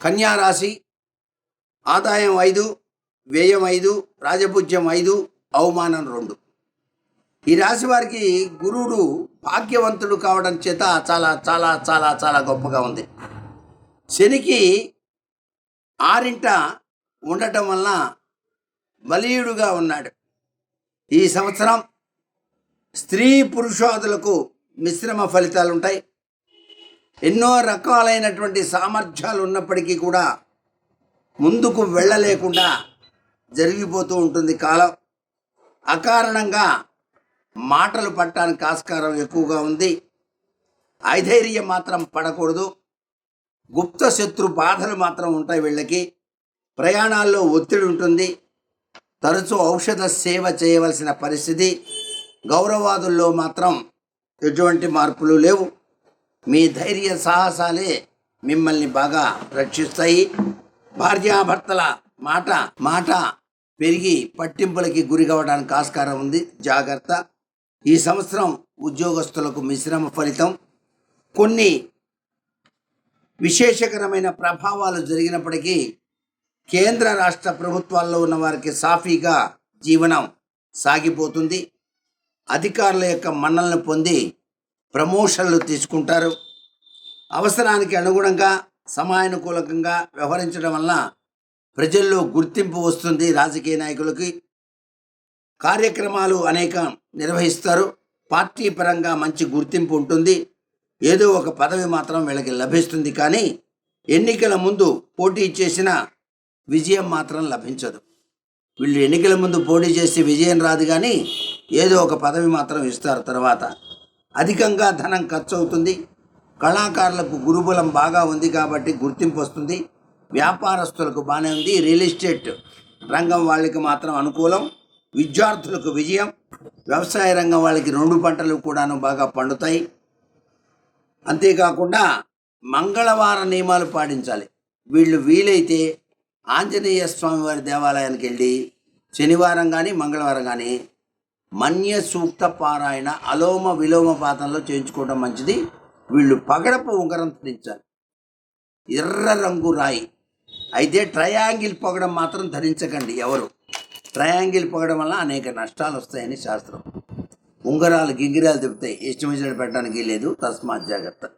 కన్యా రాశి ఆదాయం ఐదు వ్యయం ఐదు రాజపూజ్యం ఐదు అవమానం రెండు. ఈ రాశి వారికి గురువుడు భాగ్యవంతుడు కావడం చేత చాలా చాలా చాలా చాలా గొప్పగా ఉంది. శనికి ఆరింట ఉండటం వలన బలీయుడుగా ఉన్నాడు. ఈ సంవత్సరం స్త్రీ పురుషాదులకు మిశ్రమ ఫలితాలు ఉంటాయి ఎన్నో రకాలైనటువంటి సామర్థ్యాలు ఉన్నప్పటికీ కూడా ముందుకు వెళ్ళలేకుండా జరిగిపోతూ ఉంటుంది కాలం. అకారణంగా మాటలు పట్టడానికి ఆస్కారం ఎక్కువగా ఉంది. ఐధైర్యం మాత్రం పడకూడదు. గుప్త శత్రు బాధలు మాత్రం ఉంటాయి వీళ్ళకి. ప్రయాణాల్లో ఒత్తిడి ఉంటుంది. తరచూ ఔషధ సేవ చేయవలసిన పరిస్థితి. గౌరవాదుల్లో మాత్రం ఎటువంటి మార్పులు లేవు. మీ ధైర్య సాహసాలే మిమ్మల్ని బాగా రక్షిస్తాయి. భార్యాభర్తల మాట మాట పెరిగి పట్టింపులకి గురి కావడానికి ఆస్కారం ఉంది. జాగ్రత్త. ఈ సంవత్సరం ఉద్యోగస్తులకు మిశ్రమ ఫలితం. కొన్ని విశేషకరమైన ప్రభావాలు జరిగినప్పటికీ కేంద్ర రాష్ట్ర ప్రభుత్వాల్లో ఉన్న వారికి సాఫీగా జీవనం సాగిపోతుంది. అధికారుల యొక్క మన్నలను పొంది ప్రమోషన్లు తీసుకుంటారు. అవసరానికి అనుగుణంగా సమయానుకూలకంగా వ్యవహరించడం వలన ప్రజల్లో గుర్తింపు వస్తుంది రాజకీయ నాయకులకి. కార్యక్రమాలు అనేక నిర్వహిస్తారు. పార్టీ పరంగా మంచి గుర్తింపు ఉంటుంది. ఏదో ఒక పదవి మాత్రం వీళ్ళకి లభిస్తుంది కానీ ఎన్నికల ముందు పోటీ చేసిన విజయం మాత్రం లభించదు. వీళ్ళు ఎన్నికల ముందు పోటీ చేసి విజయం రాదు కానీ ఏదో ఒక పదవి మాత్రం ఇస్తారు తర్వాత. అధికంగా ధనం ఖర్చు అవుతుంది కళాకారులకు గురుబలం బాగా ఉంది కాబట్టి గుర్తింపు వస్తుంది. వ్యాపారస్తులకు బాగానే ఉంది. రియల్ ఎస్టేట్ రంగం వాళ్ళకి మాత్రం అనుకూలం. విద్యార్థులకు విజయం. వ్యవసాయ రంగం వాళ్ళకి రెండు పంటలు కూడాను బాగా పండుతాయి. అంతేకాకుండా మంగళవార నియమాలు పాటించాలి. వీళ్ళు వీలైతే ఆంజనేయ స్వామివారి దేవాలయానికి వెళ్ళి శనివారం కానీ మంగళవారం కానీ మన్య సూక్త పారాయణ అలోమ విలోమ పాతంలో చేయించుకోవడం మంచిది. వీళ్ళు పగడపు ఉంగరం ధరించాలి ఎర్ర రంగు రాయి. అయితే ట్రయాంగిల్ పొగడం మాత్రం ధరించకండి ఎవరు. ట్రయాంగిల్ పొగడం వల్ల అనేక నష్టాలు వస్తాయని శాస్త్రం. ఉంగరాలు గింగిరాలు తిప్పుతాయి. ఇష్టం పెట్టడానికి లేదు. తస్మాత్ జాగ్రత్త.